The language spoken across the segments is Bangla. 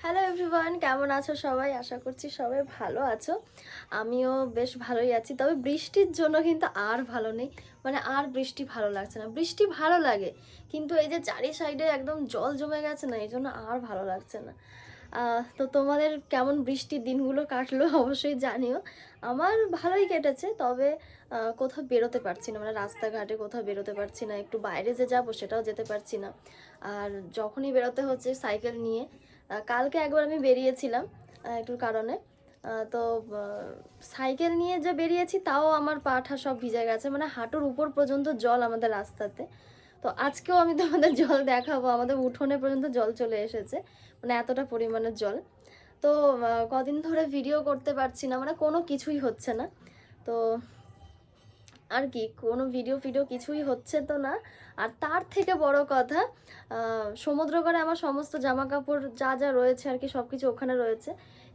হ্যালো এভরিওয়ান কেমন আছো সবাই? আশা করছি সবাই ভালো আছো। আমিও বেশ ভালোই আছি। তবে বৃষ্টির জন্য কিন্তু আর ভালো নেই। মানে আর বৃষ্টি ভালো লাগছে না। বৃষ্টি ভালো লাগে, কিন্তু এই যে চারি সাইডে একদম জল জমে গেছে না, এই জন্য আর ভালো লাগছে না। তো তোমাদের কেমন বৃষ্টির দিনগুলো কাটলো অবশ্যই জানিও। আমার ভালোই কেটেছে, তবে কোথাও বেরোতে পারছি না। মানে রাস্তাঘাটে কোথাও বেরোতে পারছি না। একটু বাইরে যে যাব সেটাও যেতে পারছি না। আর যখনই বেরোতে হচ্ছে সাইকেল নিয়ে কালকে একবার আমি বেরিয়েছিলাম একটু কারণে। তো সাইকেল নিয়ে যে বেরিয়েছি তাও আমার পাঠা সব ভিজে গেছে মানে হাঁটুর উপর পর্যন্ত জল আমাদের রাস্তাতে। তো আজকেও আমি তোমাদের জল দেখাবো, আমাদের উঠোনে পর্যন্ত জল চলে এসেছে মানে এতটা পরিমাণের জল। তো কদিন ধরে ভিডিও করতে পারছি না মানে কোনো কিছুই হচ্ছে না। তো আর কি কোনো ভিডিও ফিডিও কিছুই হচ্ছে তো না। আর তার থেকে বড় কথা আহ, সমুদ্র করে আমার সমস্ত জামা কাপড় যা যা রয়েছে আর কি সব কিছু ওখানে রয়েছে।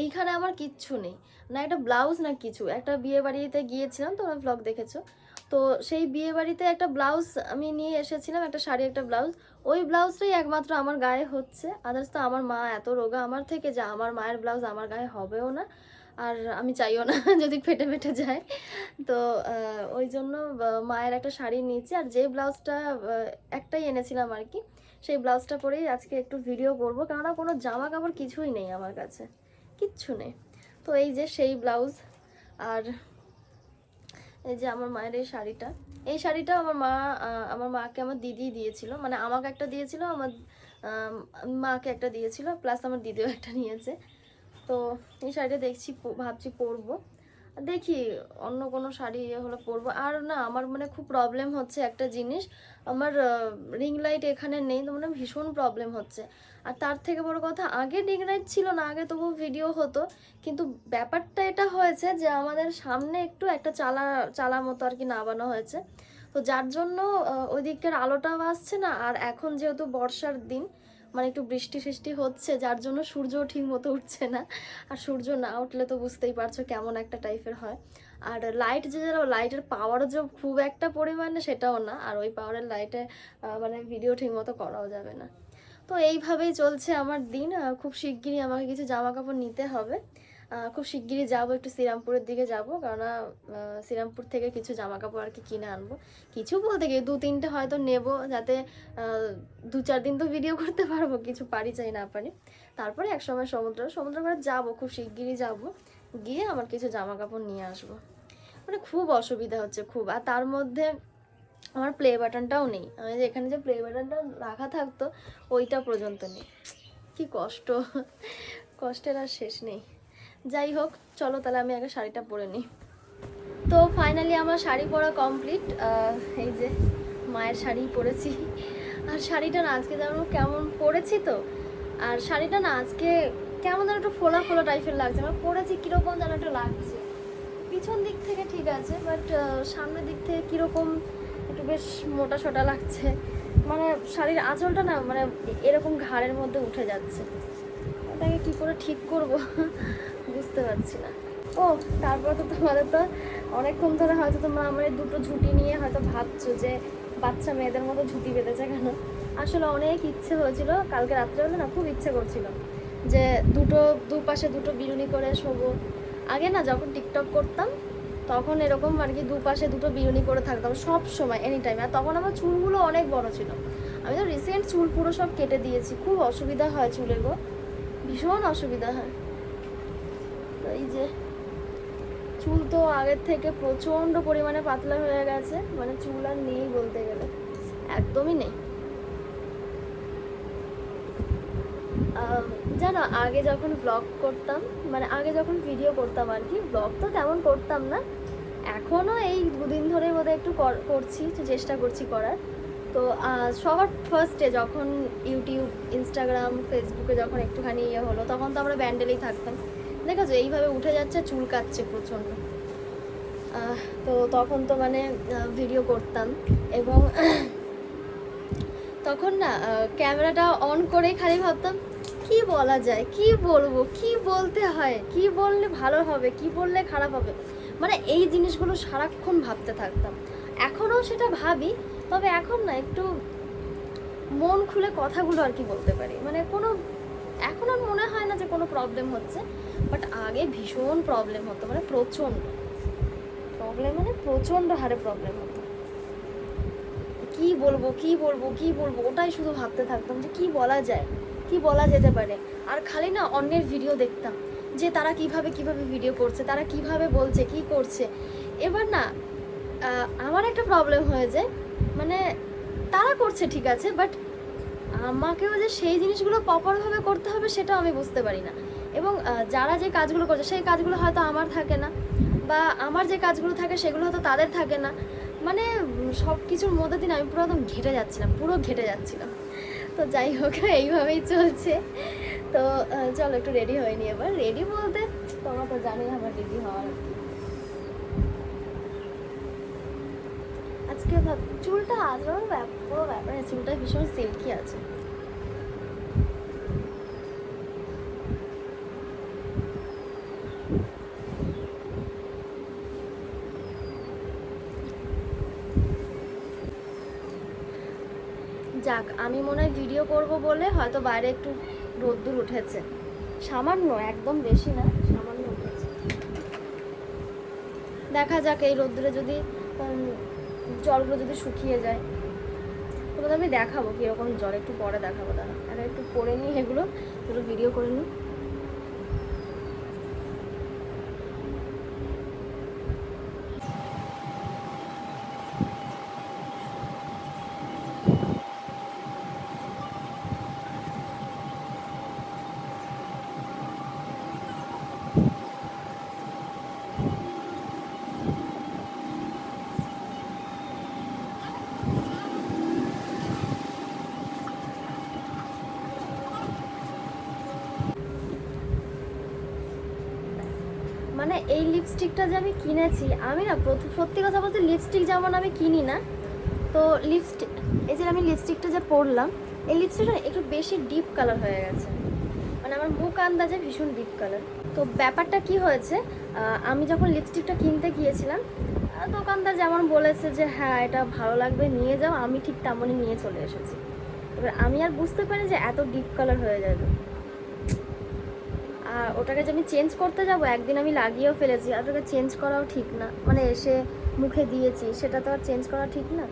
এইখানে আমার কিচ্ছু নেই। না একটা ব্লাউজ না কিছু। একটা বিয়ে বাড়িতে গিয়েছিলাম তোমরা ব্লগ দেখেছ। তো সেই বিয়ে বাড়িতে একটা ব্লাউজ আমি নিয়ে এসেছিলাম একটা শাড়ি একটা ব্লাউজ। ওই ব্লাউজটাই একমাত্র আমার গায়ে হচ্ছে। আদার্স তো আমার মা এত রোগা আমার থেকে যা আমার মায়ের ব্লাউজ আমার গায়ে হবেও না। আর আমি চাইও না, যদি ফেটে ফেটে যায়। তো ওই জন্য মায়ের একটা শাড়ি নিয়েছি, আর যে ব্লাউজটা একটাই এনেছিলাম আর কি, সেই ব্লাউজটা পরেই আজকে একটু ভিডিও করব, কেননা কোনো জামা কাপড় কিছুই নেই আমার কাছে, কিচ্ছু নেই। তো এই যে সেই ব্লাউজ, আর এই যে আমার মায়ের এই শাড়িটা এই শাড়িটা আমার মা আমার মাকে আমার দিদি দিয়েছিল মানে আমাকে একটা দিয়েছিল, আমার মাকে একটা দিয়েছিল, প্লাস আমার দিদিও একটা নিয়েছে। তো এই শাড়িটা দেখছি ভাবছি পরবো। দেখি অন্য কোনো শাড়ি ইয়ে হলে পরবো। আর না, আমার মানে খুব প্রবলেম হচ্ছে একটা জিনিস। আমার রিং লাইট এখানে নেই, তো মানে ভীষণ প্রবলেম হচ্ছে। আর তার থেকে বড় কথা, আগে রিং লাইট ছিল না, আগে তবু ভিডিও হতো। কিন্তু ব্যাপারটা এটা হয়েছে যে, আমাদের সামনে একটু একটা চালা চালা মতো আর কি নামানো হয়েছে। তো যার জন্য ওই দিকের আলোটাও আসছে না। আর এখন যেহেতু বর্ষার দিন মানে একটু বৃষ্টি ফৃষ্টি হচ্ছে, যার জন্য সূর্য ঠিক মতো উঠছে না। আর সূর্য না উঠলে তো বুঝতেই পারছ কেমন একটা টাইপের হয়। আর লাইট যে যারা লাইটের পাওয়ার যে খুব একটা পরিমাণে সেটাও না। আর ওই পাওয়ারের লাইটে মানে ভিডিও ঠিক মতো করাও যাবে না। তো এইভাবেই চলছে আমার দিন। খুব শিগগিরই আমাকে কিছু জামা কাপড় নিতে হবে। খুব শিগগিরই যাব, একটু শ্রীরামপুরের দিকে যাব, কেননা শ্রীরামপুর থেকে কিছু জামা কাপড় আর কি কিনে আনব। কিছু বলতে গিয়ে দু তিনটে হয়তো নেব, যাতে দু চার দিন তো ভিডিও করতে পারব, কিছু পারি চাই না পারি। তারপরে এক সময় সমুদ্র সমুদ্র করে যাব, খুব শিগগিরই যাব, গিয়ে আমার কিছু জামা কাপড় নিয়ে আসব। মানে খুব অসুবিধা হচ্ছে, খুব। আর তার মধ্যে আমার প্লে বাটনটাও নেই। আমি যে এখানে যে প্লে বাটনটা রাখা থাকতো, ওইটা পর্যন্ত নেই। কি কষ্ট, কষ্টের আর শেষ নেই। যাই হোক, চলো তাহলে আমি আগে শাড়িটা পরে নিই। তো ফাইনালি আমার শাড়ি পরা কমপ্লিট এই যে মায়ের শাড়ি পরেছি। আর শাড়িটা না আজকে যেমন কেমন পরেছি তো? আর শাড়িটা না আজকে কেমন যেন একটু ফোলা ফোলা টাইপের লাগছে। আমার পরেছি কীরকম যেন একটু লাগছে। পিছন দিক থেকে ঠিক আছে বাট সামনের দিক থেকে কীরকম একটু বেশ মোটা সোটা লাগছে। মানে শাড়ির আঁচলটা না মানে এরকম ঘাড়ের মধ্যে উঠে যাচ্ছে। ওটাকে কী করে ঠিক করব? বুঝতে পারছি না। ও তারপর তো তোমাদের তো অনেকক্ষণ ধরে হয়তো তোমরা আমার দুটো ঝুঁটি নিয়ে হয়তো ভাবছ যে বাচ্চা মেয়েদের মতো ঝুঁটি বেঁধেছে কেন? আসলে অনেক ইচ্ছে হয়েছিল, কালকে রাত্রেবেলা না খুব ইচ্ছে করছিল যে দুটো, দুপাশে দুটো বিরুনি করে শোবো। আগে না যখন টিকটক করতাম, তখন এরকম আর কি দুপাশে দুটো বিরুনি করে থাকতাম সব সময় এনি টাইম আর তখন আমার চুলগুলো অনেক বড় ছিল। আমি তো রিসেন্ট চুল পুরো সব কেটে দিয়েছি, খুব অসুবিধা হয় চুলে গো, ভীষণ অসুবিধা হয়। যে চুল তো আগের থেকে প্রচণ্ড পরিমাণে পাতলা হয়ে গেছে মানে চুল আর নেই বলতে গেলে, একদমই নেই। জানো, আগে যখন ব্লগ করতাম মানে আগে যখন ভিডিও করতাম আর কি ব্লগ তো তেমন করতাম না এখনও এই দুদিন ধরে বোধহয় একটু করছি চেষ্টা করছি করার। তো সবার ফার্স্টে যখন ইউটিউব ইনস্টাগ্রাম ফেসবুকে যখন একটুখানি ইয়ে হলো, তখন তো আমরা ব্যান্ডেলেই থাকতাম। দেখেছ এইভাবে উঠে যাচ্ছে চুল কাচ্ছে প্রচণ্ড তো তখন তো মানে ভিডিও করতাম এবং তখন না ক্যামেরাটা অন করেই খালি ভাবতাম, কি বলা যায়, কি বলব, কি বলতে হয়, কি বললে ভালো হবে, কি বললে খারাপ হবে। মানে এই জিনিসগুলো সারাক্ষণ ভাবতে থাকতাম। এখনও সেটা ভাবি, তবে এখন না, একটু মন খুলে কথাগুলো আর কি বলতে পারি। মানে কোনো এখন আর মনে হয় না যে কোনো প্রবলেম হচ্ছে বাট আগে ভীষণ প্রবলেম হতো মানে প্রচণ্ড। প্রবলেম মানে প্রচণ্ড হারে প্রবলেম হতো। কি বলব কি বলব কি বলব, ওটাই শুধু ভাবতে থাকতাম যে কি বলা যায়, কি বলা যেতে পারে। আর খালি না অন্যের ভিডিও দেখতাম, যে তারা কীভাবে কীভাবে ভিডিও করছে, তারা কীভাবে বলছে, কি করছে। এবার না আমার একটা প্রবলেম হয়ে যায় মানে তারা করছে ঠিক আছে বাট আমাকেও যে সেই জিনিসগুলো প্রপারভাবে করতে হবে সেটাও আমি বুঝতে পারি না। এবং যারা যে কাজগুলো করছে, সেই কাজগুলো হয়তো আমার থাকে না বা আমার যে কাজগুলো থাকে সেগুলো হয়তো তাদের থাকে না। মানে সব কিছুর মধ্যে দিন আমি পুরো একদম ঘেটে যাচ্ছিলাম, পুরো ঘেটে যাচ্ছিলাম। তো যাই হোক, এইভাবেই চলছে। তো চলো একটু রেডি হয়নি এবার। রেডি বলতে তোমরা তো জানোই আমার রেডি হওয়ার আর কি। আজকে ভাব চুলটা আজরাও পুরো ব্যাপার চুলটা ভীষণ সিল্কি আছে। যাক, আমি মনে হয় ভিডিও করব বলে হয়তো বাইরে একটু রোদ্দুর উঠেছে। সামান্য, একদম বেশি না, সামান্য উঠেছে। দেখা যাক, এই রোদ্দুরে যদি জলগুলো যদি শুকিয়ে যায় তোমাদের আমি দেখাবো কীরকম জল, একটু পরে দেখাবো দাঁড়া আর একটু পরে নিই এগুলো একটু ভিডিও করে নিই। মানে এই লিপস্টিকটা যে আমি কিনেছি, আমি না প্রথম সত্যি কথা বলতে লিপস্টিক যেমন আমি কিনি না, তো লিপস্টিক এই যে আমি লিপস্টিকটা যে পরলাম, এই লিপস্টিকটা একটু বেশি ডিপ কালার হয়ে গেছে। মানে আমার মুখ আন্দাজে ভীষণ ডিপ কালার তো ব্যাপারটা কি হয়েছে আমি যখন লিপস্টিকটা কিনতে গিয়েছিলাম দোকানদার যেমন বলেছে যে হ্যাঁ এটা ভালো লাগবে, নিয়ে যাও। আমি ঠিক তেমনই নিয়ে চলে এসেছি। এবার আমি আর বুঝতে পারি যে এত ডিপ কালার হয়ে যাবে ওটাকে যে আমি চেঞ্জ করতে যাব, একদিন আমি লাগিয়েও ফেলেছি। আর ওটাকে চেঞ্জ করাও ঠিক না। মানে এসে মুখে দিয়েছি, সেটা তো আর চেঞ্জ করা ঠিক না।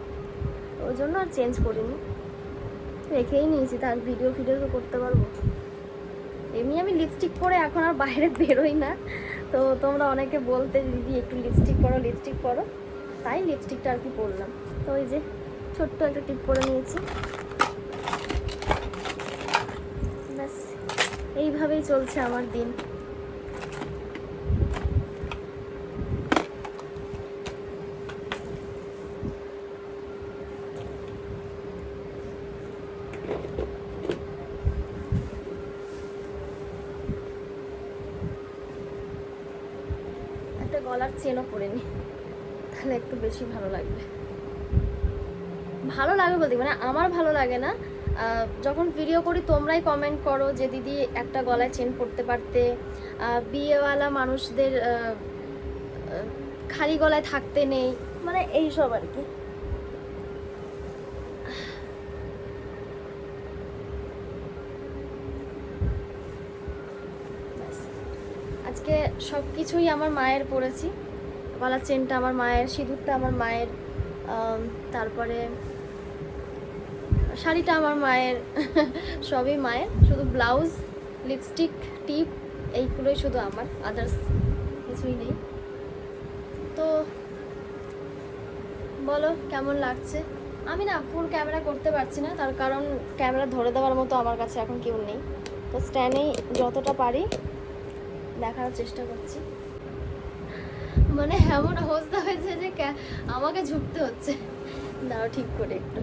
ওই জন্য আর চেঞ্জ করিনি। রেখেই নিয়েছি, তার ভিডিও ফিডিও তো করতে পারব। এমনি আমি লিপস্টিক পরে এখন আর বাইরে বেরোই না। তো তোমরা অনেকে বলতে, দিদি, একটু লিপস্টিক পরো লিপস্টিক পরো। তাই লিপস্টিকটা আর কি পরলাম। তো ওই যে ছোট্ট একটা টিপ করে নিয়েছি ব্যাস এইভাবেই চলছে আমার দিন। একটা গলার চেনও পরে নি। তাহলে একটু বেশি ভালো লাগবে। ভালো লাগে বলতে মানে আমার ভালো লাগে না যখন ভিডিও করি, তোমরাই কমেন্ট করো যে, দিদি, একটা গলায় চেন পড়তে পারতে। বিয়েওয়ালা মানুষদের খালি গলায় থাকতে নেই। মানে এইসব আর কি। আজকে সব কিছুই আমার মায়ের পরেছি গলার চেনটা আমার মায়ের, সিঁদুরটা আমার মায়ের। তারপরে শাড়িটা আমার মায়ের, সবই মায়ের। শুধু ব্লাউজ লিপস্টিক টিপ এইগুলোই শুধু আমার। আদার্স কিছুই নেই। তো বলো, কেমন লাগছে? আমি না ফুল ক্যামেরা করতে পারছি না। তার কারণ ক্যামেরা ধরে দেওয়ার মতো আমার কাছে এখন কেউ নেই। তো স্ট্যান্ডেই যতটা পারি দেখার চেষ্টা করছি। মানে এমন অবস্থা হয়েছে যে আমাকে ঝুঁকতে হচ্ছে। দাও ঠিক করে একটু।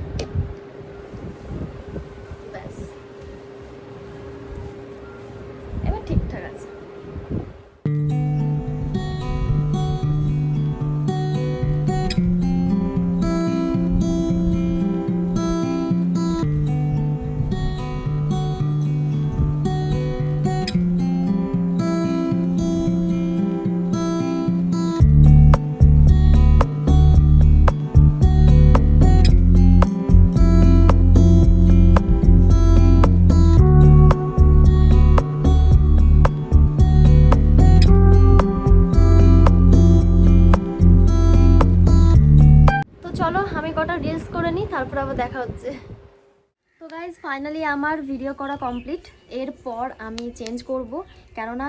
ফাইনালি আমার ভিডিও করা কমপ্লিট এরপর আমি চেঞ্জ করব। কেননা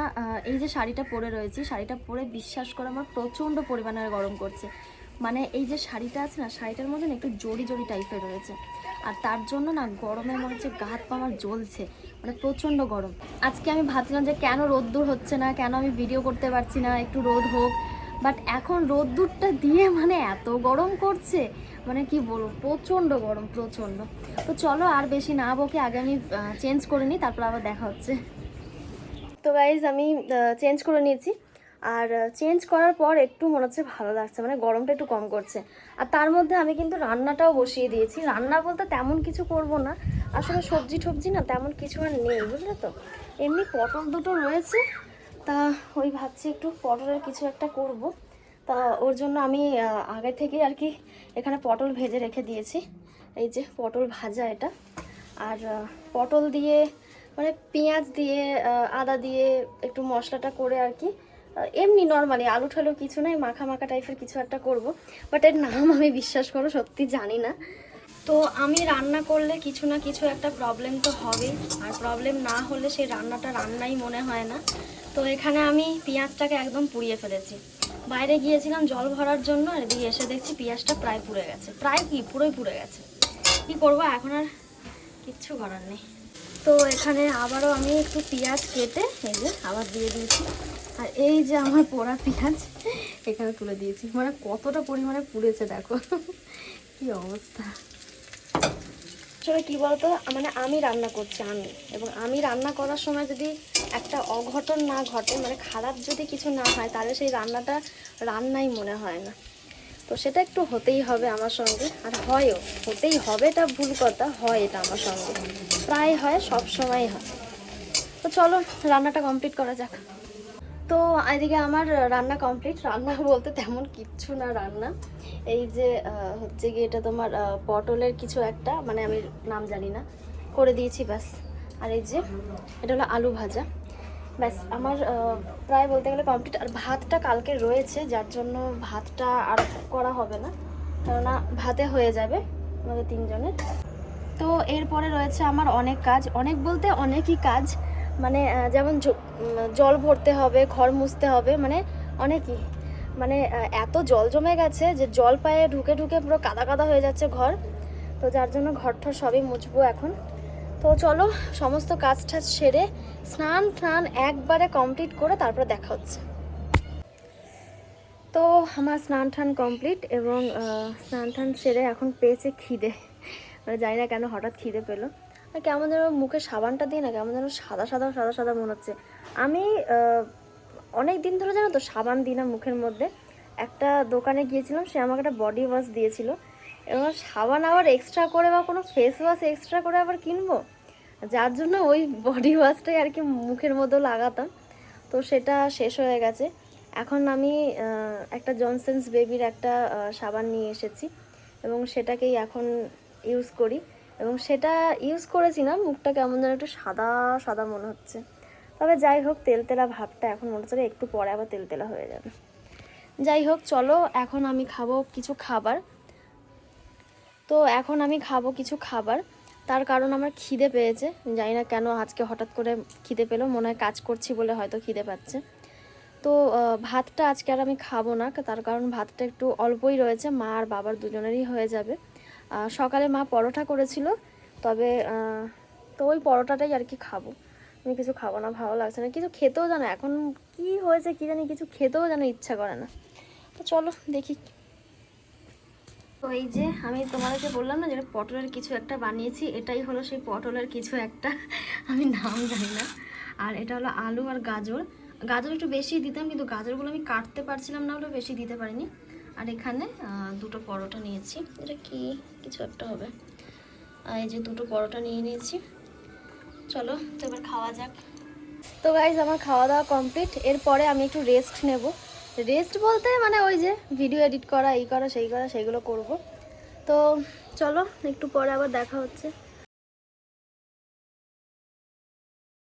এই যে শাড়িটা পরে রয়েছি, শাড়িটা পরে বিশ্বাস করে আমার প্রচণ্ড পরিমাণে গরম করছে। মানে এই যে শাড়িটা আছে না, শাড়িটার মধ্যে না একটু জড়ি জড়ি টাইপের রয়েছে। আর তার জন্য না গরমে মনে হচ্ছে গা হাত পা আমার জ্বলছে মানে প্রচণ্ড গরম। আজকে আমি ভাবছিলাম যে কেন রোদ্দুর হচ্ছে না, কেন আমি ভিডিও করতে পারছি না, একটু রোদ হোক। বাট এখন রোদ্দুরটা দিয়ে মানে এত গরম করছে মানে কি বলব, প্রচণ্ড গরম, প্রচণ্ড। তো চলো আর বেশি না বকে আগে আমি চেঞ্জ করে নিই, তারপর আবার দেখা হচ্ছে। তো গাইজ আমি চেঞ্জ করে নিয়েছি। আর চেঞ্জ করার পর একটু মনে হচ্ছে ভালো লাগছে মানে গরমটা একটু কম করছে। আর তার মধ্যে আমি কিন্তু রান্নাটাও বসিয়ে দিয়েছি। রান্না বলতে তেমন কিছু করব না। আসলে সবজি টবজি না তেমন কিছু আর নেই, বুঝলে তো? এমনি পটল দুটো রয়েছে, তা ওই ভাবছি একটু পটলের কিছু একটা করব। তা ওর জন্য আমি আগে থেকে আর কি এখানে পটল ভেজে রেখে দিয়েছি। এই যে পটল ভাজা এটা। আর পটল দিয়ে মানে পেঁয়াজ দিয়ে আদা দিয়ে একটু মশলাটা করে আর কি এমনি নর্মালি আলু ঠালু কিছু নাই, মাখা মাখা টাইপের কিছু একটা করব। বাট এর নাম আমি বিশ্বাস করো, সত্যি জানি না। তো আমি রান্না করলে কিছু না কিছু একটা প্রবলেম তো হবেই। আর প্রবলেম না হলে সেই রান্নাটা রান্নাই মনে হয় না। তো এখানে আমি পেঁয়াজটাকে একদম পুড়িয়ে ফেলেছি। বাইরে গিয়েছিলাম জল ভরার জন্য আর এদিকে এসে দেখছি পেঁয়াজটা প্রায় পুড়ে গেছে। প্রায় কি? পুরোই পুড়ে গেছে। কি করব? এখন আর কিচ্ছু করার নেই। তো এখানে আবারও আমি একটু পেঁয়াজ কেটে এই যে আবার দিয়ে দিয়েছি। আর এই যে আমার পোড়া পেঁয়াজ, এখানে তুলে দিয়েছি। মানে কতটা পরিমাণে পুড়েছে দেখো। কি অবস্থা। আসলে কি বলতো? মানে আমি রান্না করছি, আমি। এবং আমি রান্না করার সময় যদি একটা অঘটন না ঘটে মানে খারাপ যদি কিছু না হয়, তাহলে সেই রান্নাটা রান্নাই মনে হয় না। তো সেটা একটু হতেই হবে আমার সঙ্গে। আর হয়ও, হতেই হবে এটা ভুল কথা, হয় এটা আমার সঙ্গে। প্রায় হয় সব সময় হয়। তো চলো, রান্নাটা কমপ্লিট করা যাক। তো এদিকে আমার রান্না কমপ্লিট রান্না বলতে তেমন কিচ্ছু না রান্না। এই যে হচ্ছে গিয়ে এটা তোমার পটলের কিছু একটা মানে আমি নাম জানি না। করে দিয়েছি ব্যাস। আর এই যে, এটা হলো আলু ভাজা। ব্যাস, আমার প্রায় বলতে গেলে কমপ্লিট আর ভাতটা কালকে রয়েছে, যার জন্য ভাতটা আর করা হবে না। কেননা ভাতে হয়ে যাবে আমাদের তিনজনের। তো এরপরে রয়েছে আমার অনেক কাজ। অনেক বলতে অনেকই কাজ। মানে যেমন জল ভরতে হবে ঘর মুছতে হবে মানে অনেকই মানে এত জল জমে গেছে যে জল পায়ে ঢুকে ঢুকে পুরো কাদা কাদা হয়ে যাচ্ছে ঘর। তো যার জন্য ঘর ঠর সবই মুছবো এখন। তো চলো, সমস্ত কাজ টাজ সেরে স্নান টান একবারে কমপ্লিট করে তারপরে দেখা হচ্ছে। তো আমার স্নান টান কমপ্লিট এবং স্নান টান সেরে এখন পেয়েছে খিদে। মানে জানি না কেন হঠাৎ খিদে পেল। আর কেমন যেন মুখে সাবানটা দিয়ে না কেমন যেন সাদা সাদা সাদা সাদা মনে হচ্ছে। আমি অনেক দিন ধরে জানো তো সাবান দিই না মুখের মধ্যে। একটা দোকানে গিয়েছিলাম, সে আমাকে একটা বডি ওয়াশ দিয়েছিল। এবং সাবান আবার এক্সট্রা করে বা কোনো ফেস ওয়াশ এক্সট্রা করে আবার কিনবো? যার জন্য ওই বডি ওয়াশটাই আর কি মুখের মধ্যে লাগাতাম। তো সেটা শেষ হয়ে গেছে। এখন আমি একটা জনসেন্স বেবির একটা সাবান নিয়ে এসেছি। এবং সেটাকেই এখন ইউজ করি। এবং সেটা ইউজ করেছি না মুখটা কেমন যেন একটু সাদা সাদা মনে হচ্ছে। তবে যাই হোক, তেলতেলা ভাবটা এখন মনে হচ্ছে একটু পরে আবার তেলতেলা হয়ে যাবে। যাই হোক, চলো, এখন আমি খাব কিছু খাবার। তো এখন আমি খাব কিছু খাবার। তার কারণ আমার খিদে পেয়েছে। জানি না কেন আজকে হঠাৎ করে খিদে পেল, মনে হয় কাজ করছি বলে হয়তো খিদে পাচ্ছে। তো ভাতটা আজকে আর আমি খাব না, তার কারণ ভাতটা একটু অল্পই রয়েছে, মা আর বাবার দুজনেরই হয়ে যাবে। সকালে মা পরোটা করেছিল, তবে তো ওই পরোটাটাই আর কি খাব। আমি কিছু খাব না, ভালো লাগছে না, কিছু খেতেও জানো, এখন কি হয়েছে কি জানি কিছু খেতেও যেন ইচ্ছা করে না। তো চলো দেখি। তো এই যে আমি তোমাদেরকে বললাম না যেটা পটলের কিছু একটা বানিয়েছি, এটাই হলো সেই পটলের কিছু একটা, আমি নাম জানি না। আর এটা হলো আলু আর গাজর। গাজর একটু বেশি দিতাম, কিন্তু গাজরগুলো আমি কাটতে পারছিলাম না বলে বেশি দিতে পারিনি। আর এখানে দুটো পরোটা নিয়েছি। এটা কি? কিছু একটা হবে। এই যে দুটো পরোটা নিয়ে নিয়েছি। চলো, তো এবার খাওয়া যাক। তো গাইজ আমার খাওয়া দাওয়া কমপ্লিট এরপরে আমি একটু রেস্ট নেব। রেস্ট বলতে মানে ওই যে ভিডিও এডিট করা, এই করা, সেই করা সেইগুলো করব। তো চলো, একটু পরে আবার দেখা হচ্ছে।